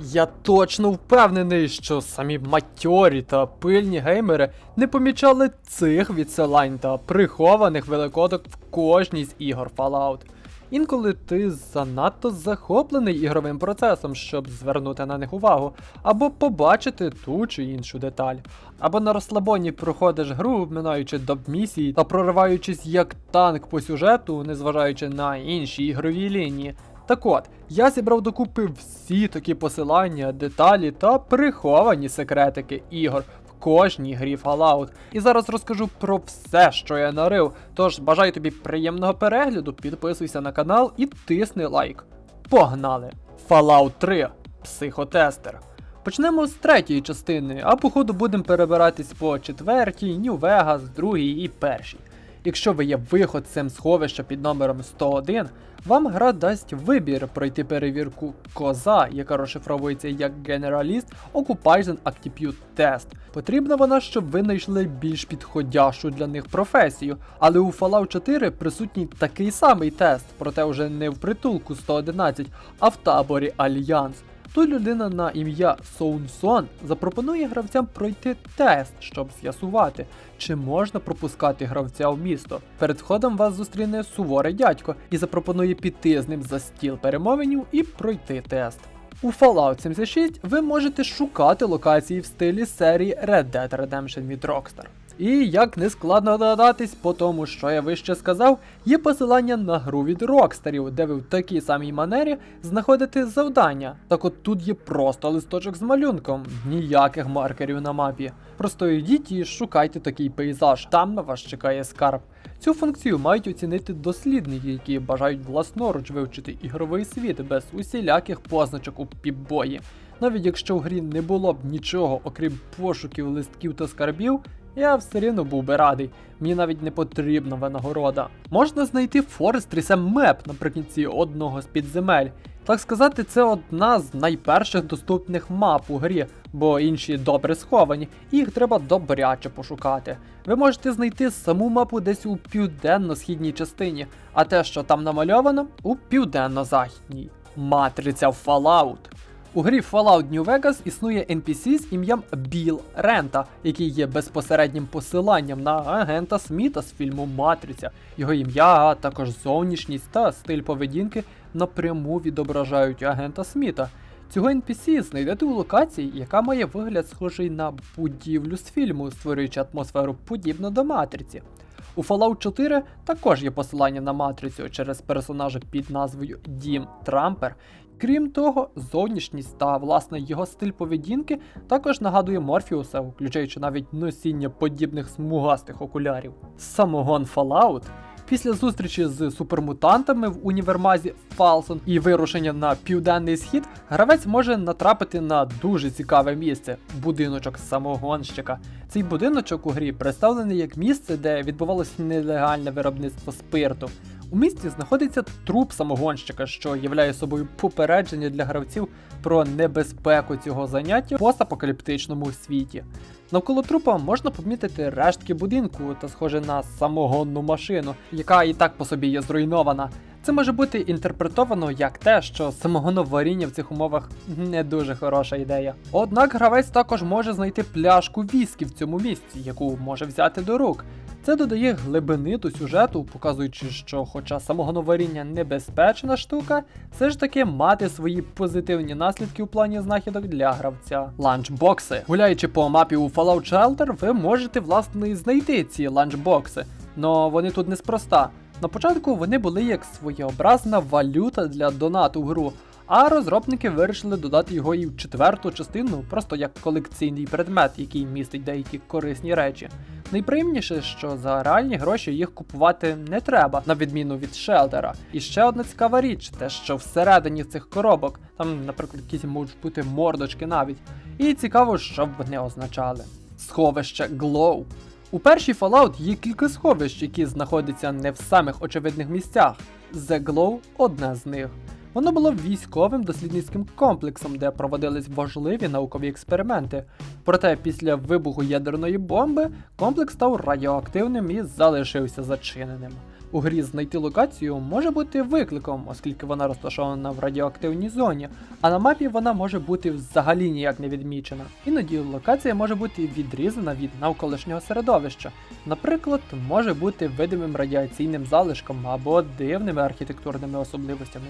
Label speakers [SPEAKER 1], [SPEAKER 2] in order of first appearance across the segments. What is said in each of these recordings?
[SPEAKER 1] Я точно впевнений, що самі матьорі та пильні геймери не помічали цих відсилань та прихованих великодок в кожній з ігор Fallout. Інколи ти занадто захоплений ігровим процесом, щоб звернути на них увагу, або побачити ту чи іншу деталь. Або на розслабоні проходиш гру, минаючи доп місії та прориваючись як танк по сюжету, незважаючи на інші ігрові лінії. Так от, я зібрав докупи всі такі посилання, деталі та приховані секретики ігор в кожній грі Fallout. І зараз розкажу про все, що я нарив. Тож бажаю тобі приємного перегляду, підписуйся на канал і тисни лайк. Погнали! Fallout 3 Психотестер. Почнемо з третьої частини, а по ходу будемо перебиратись по четвертій, Нью-Вегас, другій і першій. Якщо ви є виходцем сховища під номером 101, вам гра дасть вибір пройти перевірку коза, яка розшифровується як Generalist Occupation Aptitude Test. Потрібна вона, щоб ви знайшли більш підходящу для них професію, але у Fallout 4 присутній такий самий тест, проте вже не в притулку 111, а в таборі Альянс. Тут людина на ім'я Соунсон запропонує гравцям пройти тест, щоб з'ясувати, чи можна пропускати гравця в місто. Перед входом вас зустріне суворий дядько і запропонує піти з ним за стіл перемовинів і пройти тест. У Fallout 76 ви можете шукати локації в стилі серії Red Dead Redemption від Rockstar. І як не складно догадатись, по тому, що я вище сказав, є посилання на гру від Рокстерів, де ви в такій самій манері знаходите завдання. Так от тут є просто листочок з малюнком, ніяких маркерів на мапі. Просто йдіть і шукайте такий пейзаж, там на вас чекає скарб. Цю функцію мають оцінити дослідники, які бажають власноруч вивчити ігровий світ без усіляких позначок у піпбої. Навіть якщо в грі не було б нічого, окрім пошуків, листків та скарбів, я все рівно був би радий. Мені навіть не потрібна винагорода. Можна знайти Reset Map наприкінці одного з підземель. Так сказати, це одна з найперших доступних мап у грі, бо інші добре сховані, і їх треба добряче пошукати. Ви можете знайти саму мапу десь у південно-східній частині, а те, що там намальовано, у південно-західній. Матриця Fallout. У грі Fallout New Vegas існує NPC з ім'ям Біл Рента, який є безпосереднім посиланням на агента Сміта з фільму Матриця. Його ім'я, а також зовнішність та стиль поведінки напряму відображають агента Сміта. Цього NPC знайдете у локації, яка має вигляд схожий на будівлю з фільму, створюючи атмосферу подібну до матриці. У Fallout 4 також є посилання на матрицю через персонажа під назвою Дім Трампер. Крім того, зовнішність та власне його стиль поведінки також нагадує Морфіуса, включаючи навіть носіння подібних смугастих окулярів. Самогон Fallout Після зустрічі з супермутантами в універмазі Фалсон і вирушення на південний схід, гравець може натрапити на дуже цікаве місце будиночок самогонщика. Цей будиночок у грі представлений як місце, де відбувалося нелегальне виробництво спирту. У місті знаходиться труп самогонщика, що являє собою попередження для гравців про небезпеку цього заняття в постапокаліптичному світі. Навколо трупа можна помітити рештки будинку та схоже на самогонну машину, яка і так по собі є зруйнована. Це може бути інтерпретовано як те, що самогоноваріння в цих умовах не дуже хороша ідея. Однак гравець також може знайти пляшку віскі в цьому місці, яку може взяти до рук. Це додає глибини до сюжету, показуючи, що, хоча самогоноваріння небезпечна штука, все ж таки мати свої позитивні наслідки у плані знахідок для гравця. Ланчбокси. Гуляючи по мапі у Fallout Shelter, ви можете власне знайти ці ланчбокси, но вони тут неспроста. На початку вони були як своєобразна валюта для донату в гру, а розробники вирішили додати його і в четверту частину, просто як колекційний предмет, який містить деякі корисні речі. Найприємніше, що за реальні гроші їх купувати не треба, на відміну від шелтера. І ще одна цікава річ, те, що всередині цих коробок, там, наприклад, якісь можуть бути мордочки навіть. І цікаво, що б вони означали. Сховище Glow. У першій Fallout є кілька сховищ, які знаходяться не в самих очевидних місцях. The Glow одне з них. Воно було військовим дослідницьким комплексом, де проводились важливі наукові експерименти. Проте після вибуху ядерної бомби комплекс став радіоактивним і залишився зачиненим. У грі знайти локацію може бути викликом, оскільки вона розташована в радіоактивній зоні, а на мапі вона може бути взагалі ніяк не відмічена. Іноді локація може бути відрізана від навколишнього середовища, наприклад, може бути видимим радіаційним залишком або дивними архітектурними особливостями.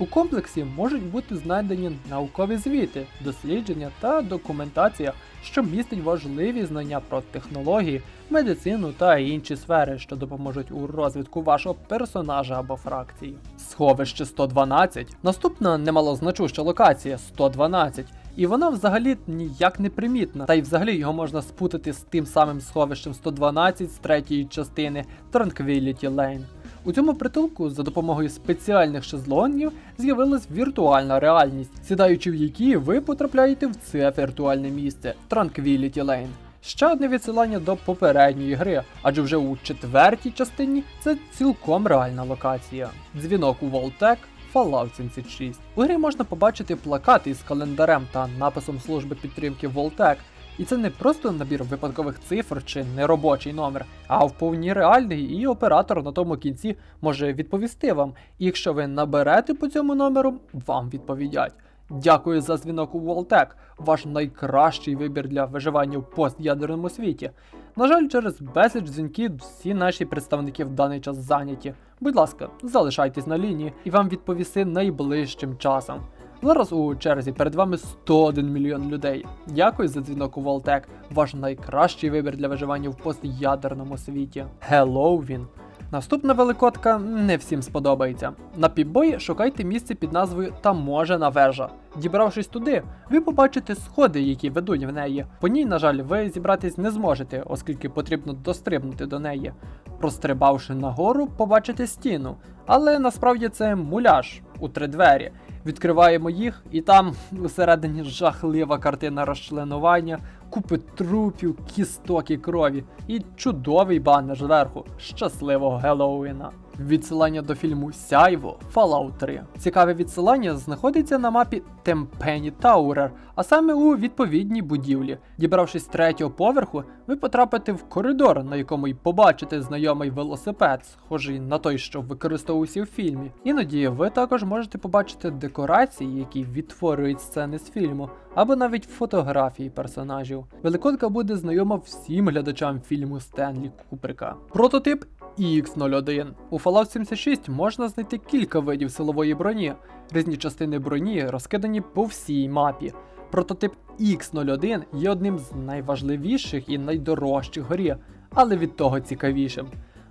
[SPEAKER 1] У комплексі можуть бути знайдені наукові звіти, дослідження та документація, що містить важливі знання про технології, медицину та інші сфери, що допоможуть у розвитку вашого персонажа або фракції. Сховище 112. Наступна немалозначуща локація 112. І вона взагалі ніяк не примітна, та й взагалі його можна спутати з тим самим сховищем 112 з третьої частини Tranquility Lane. У цьому притулку за допомогою спеціальних шезлонгів з'явилась віртуальна реальність, сідаючи в які ви потрапляєте в це віртуальне місце Tranquility Lane. Ще одне відсилання до попередньої гри, адже вже у четвертій частині це цілком реальна локація. Дзвінок у Voltec Fallout 76. У грі можна побачити плакати із календарем та написом служби підтримки Voltec, і це не просто набір випадкових цифр чи неробочий номер, а вповні реальний, і оператор на тому кінці може відповісти вам. І якщо ви наберете по цьому номеру, вам відповідять. Дякую за дзвінок у Волтек, ваш найкращий вибір для виживання в постядерному світі. На жаль, через безліч дзвінків всі наші представники в даний час зайняті. Будь ласка, залишайтесь на лінії і вам відповісти найближчим часом. Зараз у черзі перед вами 101 мільйон людей. Дякую за дзвінок у Волтек, ваш найкращий вибір для виживання в постядерному світі. Хеллоуін. Наступна великодка не всім сподобається. На піпбої шукайте місце під назвою Таможена вежа. Дібравшись туди, ви побачите сходи, які ведуть в неї. По ній, на жаль, ви зібратись не зможете, оскільки потрібно дострибнути до неї. Прострибавши нагору, побачите стіну, але насправді це муляж у три двері. Відкриваємо їх, і там усередині жахлива картина розчленування, купи трупів, кісток і крові, і чудовий банер зверху щасливого Геловіна. Відсилання до фільму Сяйво Fallout 3. Цікаве відсилання знаходиться на мапі Темпені Таурер, а саме у відповідній будівлі. Дібравшись третього поверху, ви потрапите в коридор, на якому й побачите знайомий велосипед, схожий на той, що використовувався в фільмі. Іноді ви також можете побачити декорації, які відтворюють сцени з фільму, або навіть фотографії персонажів. Великодка буде знайома всім глядачам фільму Стенлі Куприка. Прототип X01. У Fallout 76 можна знайти кілька видів силової броні. Різні частини броні розкидані по всій мапі. Прототип X01 є одним з найважливіших і найдорожчих горі, але від того цікавішим.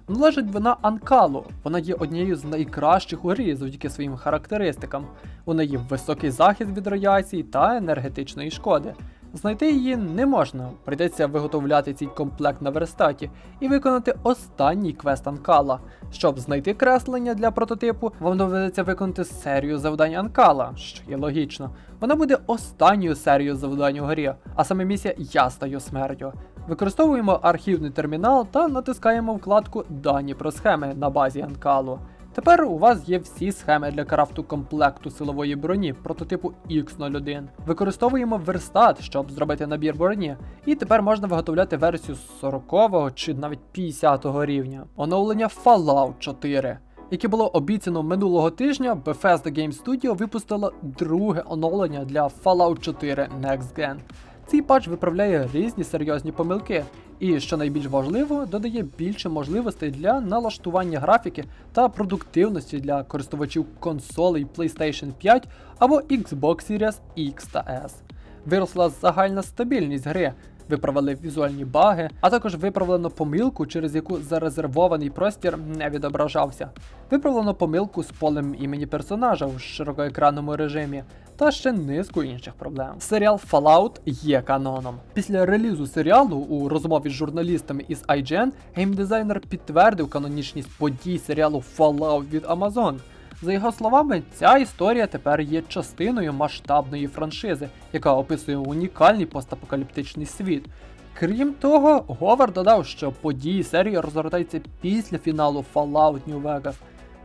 [SPEAKER 1] Належить вона Анкалу. Вона є однією з найкращих у грі завдяки своїм характеристикам. У неї високий захист від радіації та енергетичної шкоди. Знайти її не можна, прийдеться виготовляти цей комплект на верстаті і виконати останній квест Анкала. Щоб знайти креслення для прототипу, вам доведеться виконати серію завдань Анкала, що є логічно. Вона буде останньою серією завдань у грі, а саме місія Я стаю смертю. Використовуємо архівний термінал та натискаємо вкладку Дані про схеми на базі Анкалу. Тепер у вас є всі схеми для крафту комплекту силової броні прототипу X01. Використовуємо верстат, щоб зробити набір броні, і тепер можна виготовляти версію 40 чи навіть 50 рівня. Оновлення Fallout 4. Яке було обіцяно минулого тижня, Bethesda Game Studio випустила друге оновлення для Fallout 4 Next Gen. Цей патч виправляє різні серйозні помилки, і, що найбільш важливо, додає більше можливостей для налаштування графіки та продуктивності для користувачів консолей PlayStation 5 або Xbox Series X та S. Виросла загальна стабільність гри, виправили візуальні баги, а також виправлено помилку, через яку зарезервований простір не відображався. Виправлено помилку з полем імені персонажа в широкоекранному режимі, та ще низку інших проблем. Серіал Fallout є каноном. Після релізу серіалу у розмові з журналістами із IGN геймдизайнер підтвердив канонічність подій серіалу Fallout від Amazon. За його словами, ця історія тепер є частиною масштабної франшизи, яка описує унікальний постапокаліптичний світ. Крім того, Говард додав, що події серії розгортаються після фіналу Fallout New Vegas.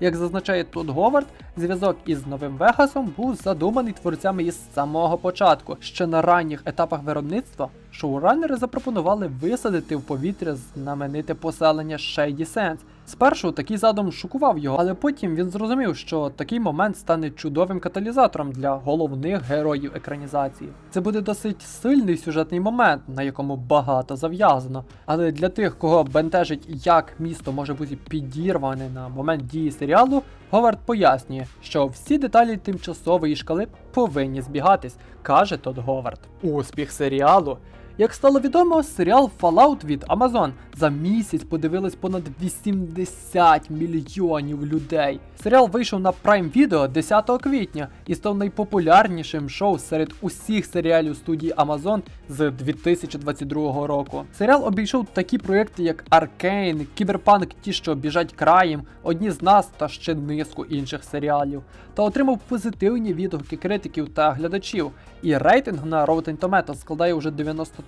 [SPEAKER 1] Як зазначає тут Говард, зв'язок із новим Вегасом був задуманий творцями із самого початку. Ще на ранніх етапах виробництва шоуранери запропонували висадити в повітря знамените поселення Shady Sands, Спершу такий задум шокував його, але потім він зрозумів, що такий момент стане чудовим каталізатором для головних героїв екранізації. Це буде досить сильний сюжетний момент, на якому багато зав'язано. Але для тих, кого бентежить, як місто може бути підірване на момент дії серіалу, Говард пояснює, що всі деталі тимчасової шкали повинні збігатись, каже Тодд Говард. Успіх серіалу. Як стало відомо, серіал Fallout від Amazon за місяць подивилось понад 80 мільйонів людей. Серіал вийшов на Prime Video 10 квітня і став найпопулярнішим шоу серед усіх серіалів студії Amazon з 2022 року. Серіал обійшов такі проекти, як Arcane, Кіберпанк, ті, що біжать краєм, одні з нас та ще низку інших серіалів, та отримав позитивні відгуки критиків та глядачів. І рейтинг на Rotten Tomatoes складає вже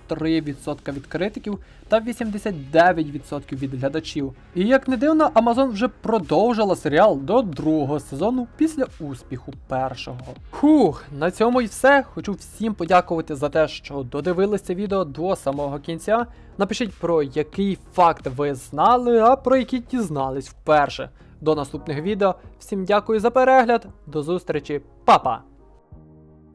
[SPEAKER 1] 93% від критиків та 89% від глядачів. І як не дивно, Amazon вже продовжила серіал до другого сезону після успіху першого. Хух, на цьому і все. Хочу всім подякувати за те, що додивилися відео до самого кінця. Напишіть про який факт ви знали, а про який дізнались вперше. До наступних відео. Всім дякую за перегляд. До зустрічі, Па-па!